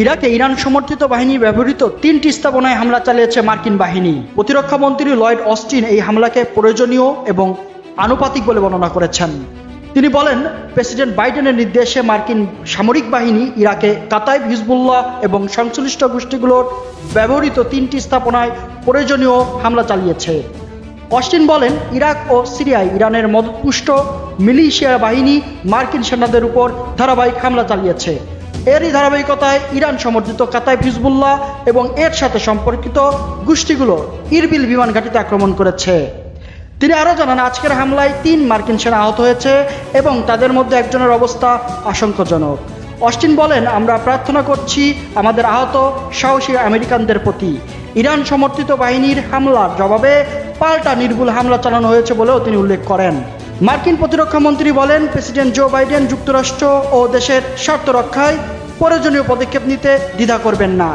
ইরাকে ইরান সমর্থিত বাহিনী ব্যবহৃত তিনটি স্থাপনায় হামলা চালিয়েছে মার্কিন বাহিনী। প্রতিরক্ষা মন্ত্রী লয়েড অস্টিন এই হামলাকে প্রয়োজনীয় এবং আনুপাতিক বলে বর্ণনা করেছেন। তিনি বলেন, প্রেসিডেন্ট বাইডেনের নির্দেশে মার্কিন সামরিক বাহিনী ইরাকে কাতাইব, হিজবুল্লাহ এবং সংশ্লিষ্ট গোষ্ঠীগুলোর ব্যবহৃত তিনটি স্থাপনায় প্রয়োজনীয় হামলা চালিয়েছে। অস্টিন বলেন, ইরাক ও সিরিয়ায় ইরানের মদতপুষ্ট মিলিশিয়া বাহিনী মার্কিন সেনাদের উপর ধারাবাহিক হামলা চালিয়েছে। এরই ধারাবাহিকতায় ইরান সমর্থিত কাতাই হিজবুল্লাহ এবং এর সাথে সম্পর্কিত গোষ্ঠীগুলো ইরবিল বিমান ঘাঁটিতে আক্রমণ করেছে। তিনি আরও জানান, আজকের হামলায় তিন মার্কিন সেনা আহত হয়েছে এবং তাদের মধ্যে একজনের অবস্থা আশঙ্কাজনক। অস্টিন বলেন, আমরা প্রার্থনা করছি আমাদের আহত সাহসী আমেরিকানদের প্রতি। ইরান সমর্থিত বাহিনীর হামলার জবাবে পাল্টা নির্ভুল হামলা চালানো হয়েছে বলেও তিনি উল্লেখ করেন। মার্কিন প্রতিরক্ষা মন্ত্রী বলেন, প্রেসিডেন্ট জো বাইডেন যুক্তরাষ্ট্র ও দেশের স্বার্থ রক্ষায় প্রয়োজনীয় পদক্ষেপ নিতে দ্বিধা করবেন না।